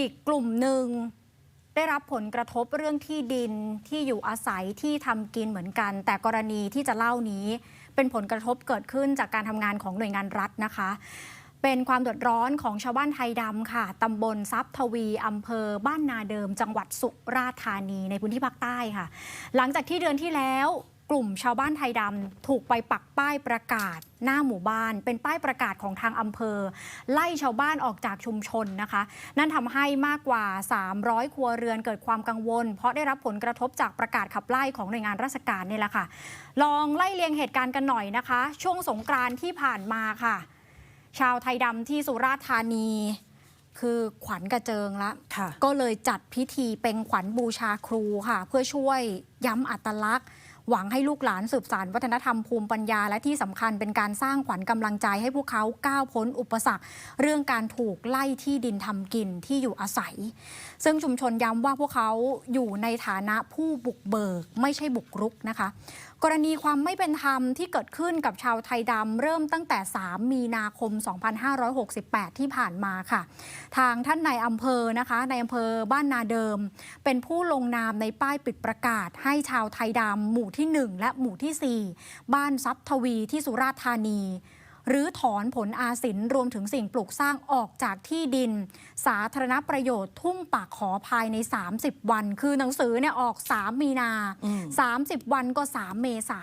อีกกลุ่มหนึ่งได้รับผลกระทบเรื่องที่ดินที่อยู่อาศัยที่ทำกินเหมือนกัน แต่กรณีที่จะเล่านี้ เป็นผลกระทบเกิดขึ้นจากการทำงานของหน่วยงานรัฐนะคะ เป็นความเดือดร้อนของชาวบ้านไทยดำค่ะตำบลทรัพย์ทวีอำเภอบ้านนาเดิม จังหวัดสุราษฎร์ธานีในพื้นที่ภาคใต้ค่ะ หลังจากที่เดือนที่แล้ว กลุ่มชาวบ้านไทยดำถูกไปปักป้ายประกาศ หน้าหมู่บ้าน เป็นป้ายประกาศของทางอำเภอ ไล่ชาวบ้านออกจากชุมชนนะคะ นั่นทำให้มากกว่า 300 ครัวเรือนเกิดความกังวล เพราะได้รับผลกระทบจากประกาศขับไล่ของหน่วยงานราชการนี่แหละค่ะ ลองไล่เลียงเหตุการณ์กันหน่อยนะคะ ช่วงสงกรานต์ที่ผ่านมาค่ะ ชาวไทยดำที่สุราษฎร์ธานีคือขวัญกระเจิงละค่ะก็เลยจัดพิธีเป็นขวัญบูชาครูค่ะ เพื่อช่วยย้ำอัตลักษณ์ หวังให้ลูกหลานสืบสานวัฒนธรรมภูมิปัญญา และที่สำคัญเป็นการสร้างขวัญกำลังใจให้พวกเขาก้าวพ้นอุปสรรค เรื่องการถูกไล่ที่ดินทำกินที่อยู่อาศัย ซึ่งชุมชนย้ำว่าพวกเขาอยู่ในฐานะผู้บุกเบิกไม่ใช่บุกรุกนะคะ กรณีความไม่เป็นธรรมที่เกิดขึ้นกับชาวไทยดำเริ่มตั้งแต่ 3 มีนาคม 2568 ที่ผ่านมาค่ะ ทางท่านนายอำเภอนะคะในอำเภอบ้านนาเดิม เป็นผู้ลงนามในป้ายปิดประกาศ ให้ชาวไทยดำหมู่ที่ 1 และหมู่ที่ 4 บ้านซับทวีที่สุราษฎร์ธานี หรือถอนผลอาสินรวมถึงสิ่งปลูกสร้างออกจากที่ดิน สาธารณประโยชน์ทุ่งปากขอภายใน 30 วัน คือหนังสือเนี่ยออก 3 มีนาอืม30 วันก็ 3 เมษา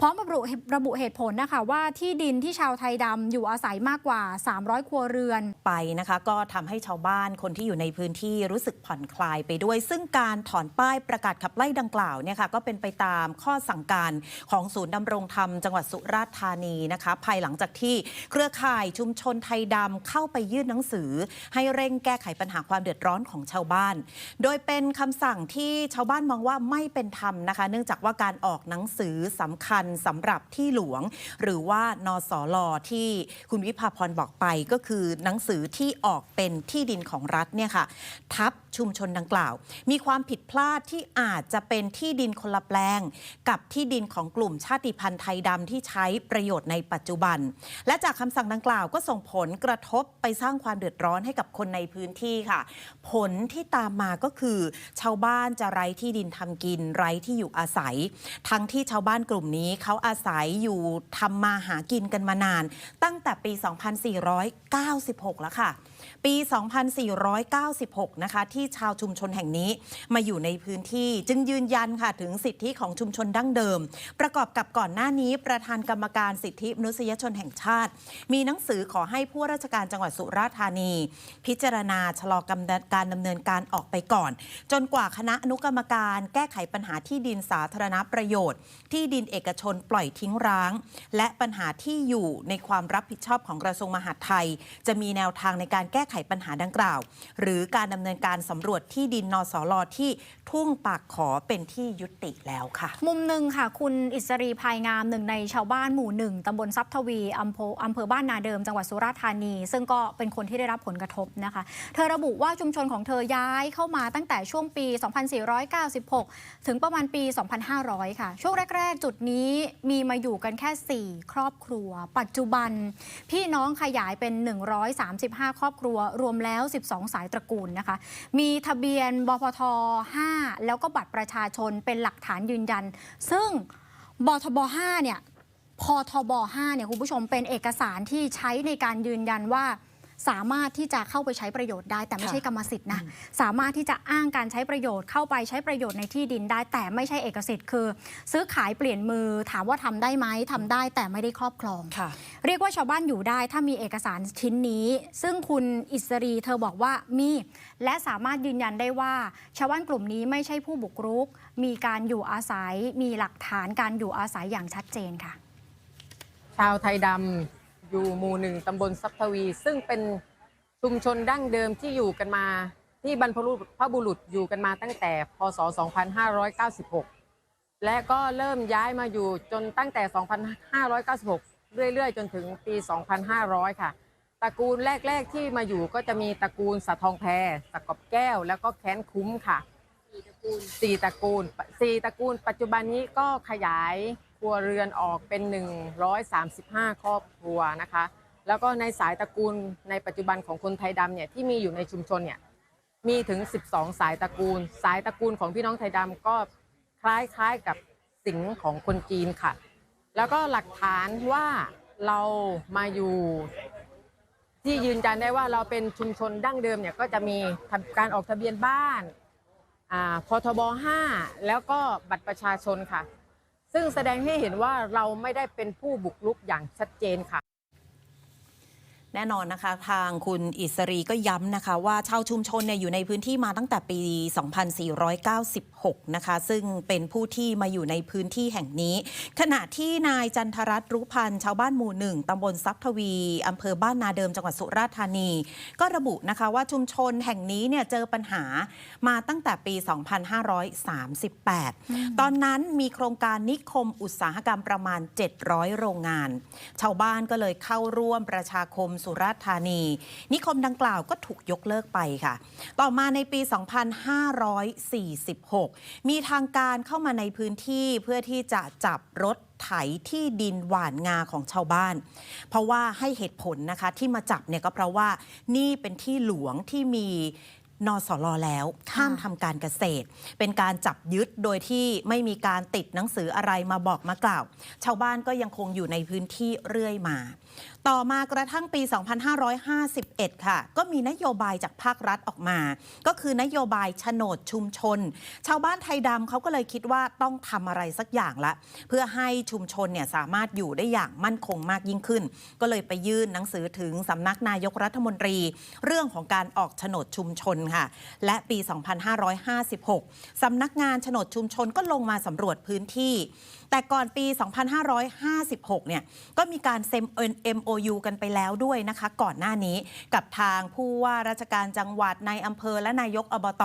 พร้อมระบุระบุเหตุผลนะคะว่าที่ดินที่ชาวไทยดำอยู่อาศัยมากกว่า 300 ครัวเรือนไปนะคะ ก็ทำให้ชาวบ้านคนที่อยู่ในพื้นที่รู้สึกผ่อนคลายไปด้วย ซึ่งการถอนป้ายประกาศขับไล่ดังกล่าวเนี่ยค่ะก็เป็นไปตามข้อสั่งการของศูนย์ดำรงธรรมจังหวัดสุราษฎร์ธานีนะคะ ภายหลังจากที่เครือข่ายชุมชนไทยดำเข้าไปยื่นหนังสือ ให้เร่งแก้ไขปัญหาความเดือดร้อนของชาวบ้าน โดยเป็นคำสั่งที่ชาวบ้านมองว่าไม่เป็นธรรมนะคะ เนื่องจากว่าการออกหนังสือสำคัญสำหรับที่หลวง หรือว่านสลที่คุณวิภาพรบอกไปก็คือหนังสือที่ออกเป็นที่ดินของรัฐเนี่ยค่ะทับ ชุมชนดังกล่าว มีความผิดพลาดที่อาจจะเป็นที่ดินคนละแปลง กับที่ดินของกลุ่มชาติพันธุ์ไทยดำที่ใช้ประโยชน์ในปัจจุบัน และจากคำสั่งดังกล่าวก็ส่งผลกระทบไปสร้างความเดือดร้อนให้กับคนในพื้นที่ค่ะ ผลที่ตามมาก็คือ ชาวบ้านจะไร้ที่ดินทำกิน ไร้ที่อยู่อาศัย ทั้งที่ชาวบ้านกลุ่มนี้เขาอาศัยอยู่ทำมาหากินกันมานาน ตั้งแต่ปี 2496 แล้วค่ะ ปี 2496 นะคะที่ชาวชุมชนแห่งนี้ มาอยู่ในพื้นที่จึงยืนยันค่ะถึงสิทธิของชุมชนดั้งเดิม ประกอบกับก่อนหน้านี้ประธานกรรมการสิทธิมนุษยชนแห่งชาติ มีหนังสือขอให้ผู้ราชการจังหวัดสุราษฎร์ธานี พิจารณาชะลอกการดำเนินการออกไปก่อน จนกว่าคณะอนุกรรมการแก้ไขปัญหาที่ดินสาธารณประโยชน์ ที่ดินเอกชนปล่อยทิ้งร้าง และปัญหาที่อยู่ในความรับผิดชอบของกระทรวงมหาดไทย จะมีแนวทางในการแก้ไขปัญหาดังกล่าว หรือการดำเนินการสำรวจที่ดินนสลที่ทุ่งปากขอเป็นที่ยุติแล้วค่ะ มุมหนึ่งค่ะ คุณอิสรีภายงามหนึ่งในชาวบ้านหมู่หนึ่งตำบลทรัพย์ทวีอำเภออำเภอบ้านนาเดิมจังหวัดสุราษฎร์ธานี ซึ่งก็เป็นคนที่ได้รับผลกระทบนะคะ เธอระบุว่าชุมชนของเธอย้ายเข้ามาตั้งแต่ช่วงปี 2496 ถึงประมาณปี 2500 ค่ะ ช่วงแรก ๆ จุดนี้มีมาอยู่กันแค่ 4 ครอบครัว ปัจจุบัน พี่น้องขยายเป็น 135 ครอบครัว รวมแล้ว 12 สายตระกูลนะคะ มีีทะเบียนบพท 5 แล้วก็บัตรประชาชนเป็นหลักฐานยืนยัน ซึ่งบทบ 5 เนี่ยพทบ 5 เนี่ยคุณผู้ชมเป็นเอกสารที่ใช้ในการยืนยันว่า สามารถที่จะเข้าไปใช้ประโยชน์ได้ แต่ไม่ค่ะใช่กรรมสิทธิ์นะสามารถที่จะอ้างการใช้ประโยชน์เข้าไปใช้ประโยชน์ในที่ดินได้ แต่ไม่ใช่เอกสิทธิ์คือ ซื้อขายเปลี่ยนมือถามว่าทำได้ไหมทำได้แต่ไม่ได้ครอบครองค่ะเรียกว่าชาวบ้านอยู่ได้ถ้ามีเอกสารชิ้นนี้ ซึ่งคุณอิสรีเธอบอกว่ามีและสามารถยืนยันได้ว่า ชาวบ้านกลุ่มนี้ไม่ใช่ผู้บุกรุก มีการอยู่อาศัย มีหลักฐานการอยู่อาศัยอย่างชัดเจนค่ะ ชาวไทยดำ อยู่หมู่หนึ่งตำบลทรัพทวี ซึ่งเป็นชุมชนดั้งเดิมที่อยู่กันมา ที่บรรพบุรุษอยู่กันมาตั้งแต่ พศ 2596 และก็เริ่มย้ายมาอยู่จนตั้งแต่ 2596 เรื่อยๆ จนถึงปี 2500 ค่ะตระกูลแรก ๆ ที่มาอยู่ก็จะมีตระกูลสะทองแพรสะกอบแก้ว แล้วก็แค้นคุ้มค่ะสี่ตระกูลสี่ตระกูลปัจจุบันนี้ก็ขยาย รัวเรือนออกเป็น 135 ครอบครัวนะคะ แล้วก็ในสายตระกูลในปัจจุบันของคนไทยดำเนี่ยที่มีอยู่ในชุมชนเนี่ยมีถึง 12 สายตระกูล สายตระกูลของพี่น้องไทยดำก็คล้ายๆกับสิงของคนจีนค่ะ แล้วก็หลักฐานว่าเรามาอยู่ที่ยืนยันได้ว่าเราเป็นชุมชนดั้งเดิมเนี่ยก็จะมีการออกทะเบียนบ้านอ่าพทบ 5 แล้วก็บัตรประชาชนค่ะ ซึ่งแสดงให้เห็นว่าเราไม่ได้เป็นผู้บุกรุกอย่างชัดเจนค่ะ แน่นอนนะคะ ทางคุณอิสรีก็ย้ำนะคะว่าชาวชุมชนเนี่ยอยู่ในพื้นที่มาตั้งแต่ปี 2496 นะคะ ซึ่งเป็นผู้ที่มาอยู่ในพื้นที่แห่งนี้ ขณะที่นายจันทรัตน์รู้พันธ์ชาวบ้านหมู่หนึ่งตำบลทรัพย์ทวีอำเภอบ้านนาเดิมจังหวัดสุราษฎร์ธานี ก็ระบุนะคะว่าชุมชนแห่งนี้เนี่ยเจอปัญหามาตั้งแต่ปี 2538 ตอนนั้นมีโครงการนิคมอุตสาหกรรมประมาณ 700 โรงงาน ชาวบ้านก็เลยเข้าร่วมประชาคมสุราษฎร์ธานี นิคมดังกล่าวก็ถูกยกเลิกไปค่ะ ต่อมาในปี 2546 มีทางการเข้ามาในพื้นที่เพื่อที่จะจับรถไถที่ดินหว่านงาของชาวบ้าน เพราะว่าให้เหตุผลนะคะที่มาจับเนี่ยก็เพราะว่านี่เป็นที่หลวงที่มีนสลแล้วห้ามทำการเกษตร เป็นการจับยึดโดยที่ไม่มีการติดหนังสืออะไรมาบอกมากล่าว ชาวบ้านก็ยังคงอยู่ในพื้นที่เรื่อยมา ต่อมากระทั่งปี 2551 ค่ะ ก็มีนโยบายจากภาครัฐออกมา ก็คือนโยบายโฉนดชุมชน ชาวบ้านไทยดำเขาก็เลยคิดว่าต้องทำอะไรสักอย่างละ เพื่อให้ชุมชนเนี่ยสามารถอยู่ได้อย่างมั่นคงมากยิ่งขึ้น ก็เลยไปยื่นหนังสือถึงสำนักนายกรัฐมนตรี เรื่องของการออกโฉนดชุมชนค่ะ และปี 2556 สำนักงานโฉนดชุมชนก็ลงมาสำรวจพื้นที่ แต่ก่อนปี 2556 เนี่ยก็มีการเซ็น MOU กันไปแล้วด้วยนะคะ ก่อนหน้านี้กับทางผู้ว่าราชการจังหวัดในอำเภอและนายกอบต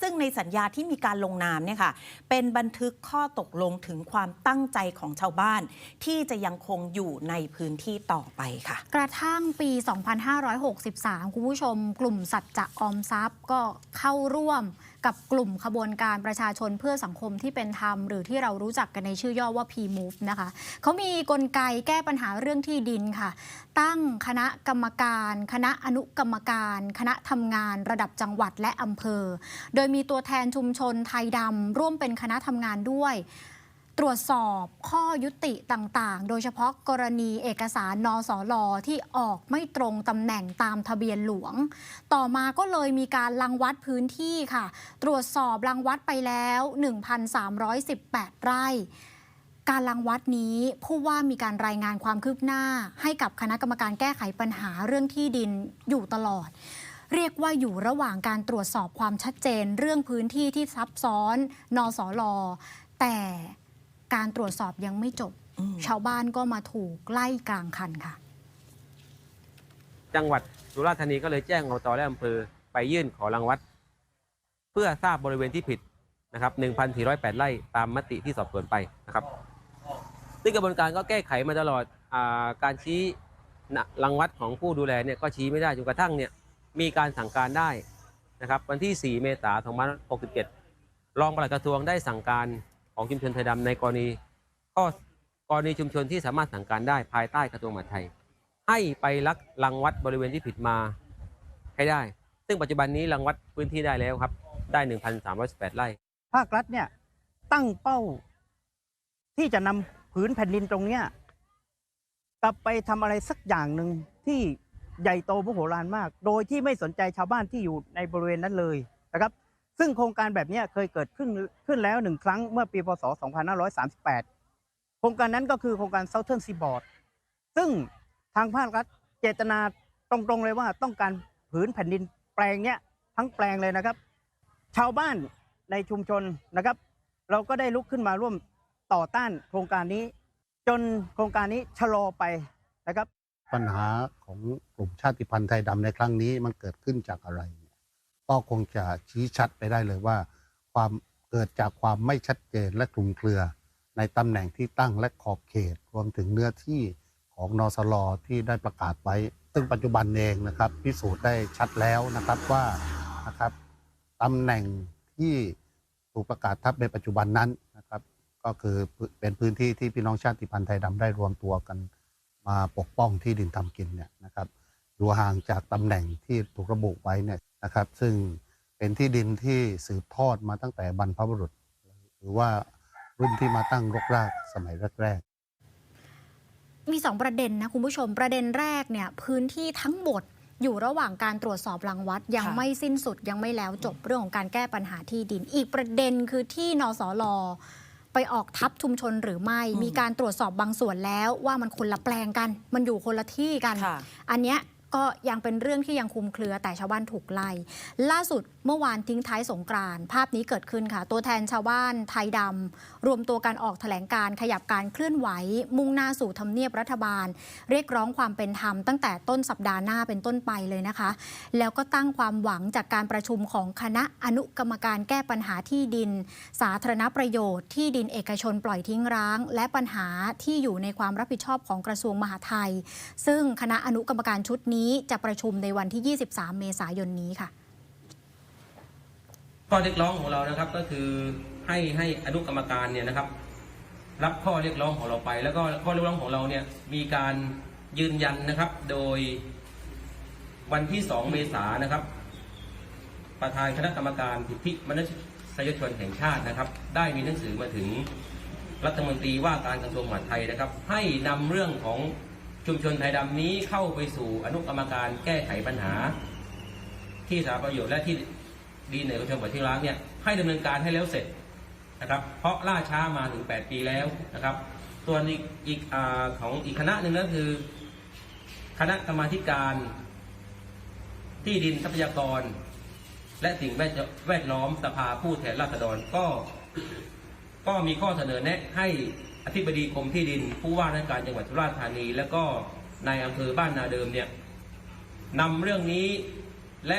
ซึ่งในสัญญาที่มีการลงนามเนี่ยค่ะเป็นบันทึกข้อตกลงถึงความตั้งใจของชาวบ้าน ที่จะยังคงอยู่ในพื้นที่ต่อไปค่ะ กระทั่งปี 2563 คุณผู้ชม กลุ่มสัจจะออมทรัพย์ก็เข้าร่วม กับกลุ่มขบวนการประชาชนเพื่อสังคมที่เป็นธรรม หรือที่เรารู้จักกันในชื่อย่อว่า P-Move นะคะเขามีกลไกแก้ปัญหาเรื่องที่ดินค่ะ ตั้งคณะกรรมการ คณะอนุกรรมการ คณะทำงานระดับจังหวัดและอำเภอ โดยมีตัวแทนชุมชนไทยดำร่วมเป็นคณะทำงานด้วย ตรวจสอบข้อยุติต่างๆ โดยเฉพาะกรณีเอกสารนสลที่ออกไม่ตรงตำแหน่งตามทะเบียนหลวง ต่อมาก็เลยมีการรังวัดพื้นที่ค่ะ ตรวจสอบรังวัดไปแล้ว 1,318 ไร่ การรังวัดนี้ผู้ว่ามีการรายงานความคืบหน้า ให้กับคณะกรรมการแก้ไขปัญหาเรื่องที่ดินอยู่ตลอดเรียกว่าอยู่ระหว่างการตรวจสอบความชัดเจนเรื่องพื้นที่ที่ซับซ้อน นสลแต่ การตรวจสอบยังไม่จบอืมชาวบ้านก็มาถูกไล่กลางคันค่ะ จังหวัดสุราษฎร์ธานีก็เลยแจ้งอบตและอำเภอไปยื่นขอรังวัด เพื่อทราบบริเวณที่ผิดนะครับ1,408 ไร่ตามมติที่สอบสวนไปนะครับซึ่งกระบวนการก็แก้ไขมาตลอดอาการชี้นะรังวัดของผู้ดูแลเนี่ยก็ชี้ไม่ได้จนกระทั่งเนี่ยมีการสั่งการได้นะครับวันที่ 4 เมษายน2567 รองปลัดกระทรวงได้สั่งการ ของชุมชนไทยดำในกรณีข้อกรณีชุมชนที่สามารถสั่งการได้ภายใต้กระทรวงมหาดไทย ให้ไปลักรังวัดบริเวณที่ผิดมาให้ได้ ซึ่งปัจจุบันนี้รังวัดพื้นที่ได้แล้วครับ ได้ 1,318ไร่ ภาครัฐเนี่ยตั้งเป้า ที่จะนำผืนแผ่นดินตรงเนี้ยกลับไปทำอะไรสักอย่างหนึ่งที่ใหญ่โตมโหฬารมาก โดยที่ไม่สนใจชาวบ้านที่อยู่ในบริเวณนั้นเลยนะครับ ซึ่งโครงการแบบนี้เคยเกิดขึ้นขึ้นแล้วหนึ่งครั้งเมื่อปีพศ 2538 โครงการนั้นก็คือโครงการ Southern Seaboard ซึ่งทางภาครัฐเจตนาตรงๆเลยว่าต้องการผืนแผ่นดินแปลงเนี้ยทั้งแปลงเลยนะครับ ชาวบ้านในชุมชนนะครับ เราก็ได้ลุกขึ้นมาร่วมต่อต้านโครงการนี้ จนโครงการนี้ชะลอไปนะครับ ปัญหาของกลุ่มชาติพันธุ์ไทยดำในครั้งนี้มันเกิดขึ้นจากอะไร ก็คงจะชี้ชัดไปได้เลยว่า ความเกิดจากความไม่ชัดเจนและคลุมเครือ ในตำแหน่งที่ตั้งและขอบเขต รวมถึงเนื้อที่ของนสลที่ได้ประกาศไว้ ซึ่งปัจจุบันเองนะครับ พิสูจน์ได้ชัดแล้วนะครับว่านะครับตำแหน่งที่ถูกประกาศทับในปัจจุบันนั้นนะครับ ก็คือเป็นพื้นที่ที่พี่น้องชาติพันธุ์ไทยดำได้รวมตัวกันมาปกป้องที่ดินทำกินเนี่ยนะครับอยู่ห่างจากตำแหน่งที่ถูกระบุไว้เนี่ย นะครับ ซึ่งเป็นที่ดินที่สืบทอดมาตั้งแต่บรรพบุรุษ หรือว่ารุ่นที่มาตั้งรกรากสมัยแรกๆมีสองประเด็นนะคุณผู้ชมประเด็นแรกเนี่ยพื้นที่ทั้งหมดอยู่ระหว่างการตรวจสอบรังวัดยังค่ะไม่สิ้นสุดยังไม่แล้วจบเรื่องของการแก้ปัญหาที่ดิน อีกประเด็นคือที่นสลไปออกทับชุมชนหรือไม่อืมมีการตรวจสอบบางส่วนแล้วว่ามันคนละแปลงกัน มันอยู่คนละที่กันค่ะอันเนี้ย ก็ยังเป็นเรื่องที่ยังคลุมเครือแต่ชาวบ้านถูกไล่ ล่าสุดเมื่อวานทิ้งท้ายสงกรานภาพนี้เกิดขึ้นค่ะ ตัวแทนชาวบ้านไทยดำรวมตัวกันออกแถลงการขยับการเคลื่อนไหว มุ่งหน้าสู่ทำเนียบรัฐบาล เรียกร้องความเป็นธรรมตั้งแต่ต้นสัปดาห์หน้าเป็นต้นไปเลยนะคะ แล้วก็ตั้งความหวังจากการประชุมของคณะอนุกรรมการแก้ปัญหาที่ดิน สาธารณประโยชน์ ที่ดินเอกชนปล่อยทิ้งร้าง และปัญหาที่อยู่ในความรับผิดชอบของกระทรวงมหาดไทย ซึ่งคณะอนุกรรมการชุดนี้จะประชุมในวันที่ 23 เมษายนนี้ค่ะข้อเรียกร้องของเรานะครับก็คือให้ให้อนุกรรมการเนี่ยนะครับ รับข้อเรียกร้องของเราไป แล้วก็ข้อเรียกร้องของเราเนี่ยมีการยืนยันนะครับ โดยวันที่ 2 เมษายนนะครับ ประธานคณะกรรมการสิทธิมนุษยชนแห่งชาตินะครับ ได้มีหนังสือมาถึงรัฐมนตรีว่าการกระทรวงมหาดไทยนะครับ ให้นำเรื่องของ ชุมชนไทยดำนี้เข้าไปสู่อนุกรรมการแก้ไขปัญหา ที่สารประโยชน์และที่ดีในกระทรวงปล่อทิ้งร้างเนี่ยให้ดำเนินการให้แล้วเสร็จนะครับ เพราะล่าช้ามาถึง 8 ปีแล้วนะครับ ส่วนอีกอีกอของอีกคณะหนึ่งก็คือ คณะกรรมาธิการ ที่ดินทรัพยากร และสิ่งแวดแวดล้อมสภาผู้แทนราษฎรก็ ก็มีข้อเสนอแนะให้ อธิบดีกรมที่ดิน ผู้ว่าราชการจังหวัดสุราษฎร์ธานี แล้วก็นายอำเภอบ้านนาเดิมเนี่ยนำเรื่องนี้และ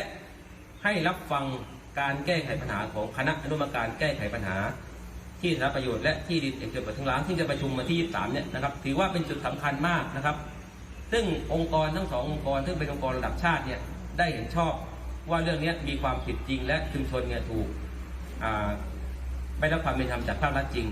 ให้รับฟังการแก้ไขปัญหาของคณะอนุกรรมการแก้ไขปัญหา ที่สาธารณประโยชน์และที่ดินเอกชนทิ้งร้างที่จะประชุมวันที่ 23 เนี่ยนะครับถือว่าเป็นจุดสำคัญมากนะครับ ซึ่งองค์กรทั้งสององค์กรซึ่งเป็นองค์กรระดับชาติเนี่ยได้เห็นชอบว่าเรื่องนี้มีความผิดจริงและชุมชนเนี่ยถูกไม่รับความเป็นธรรมจากภาครัฐจริง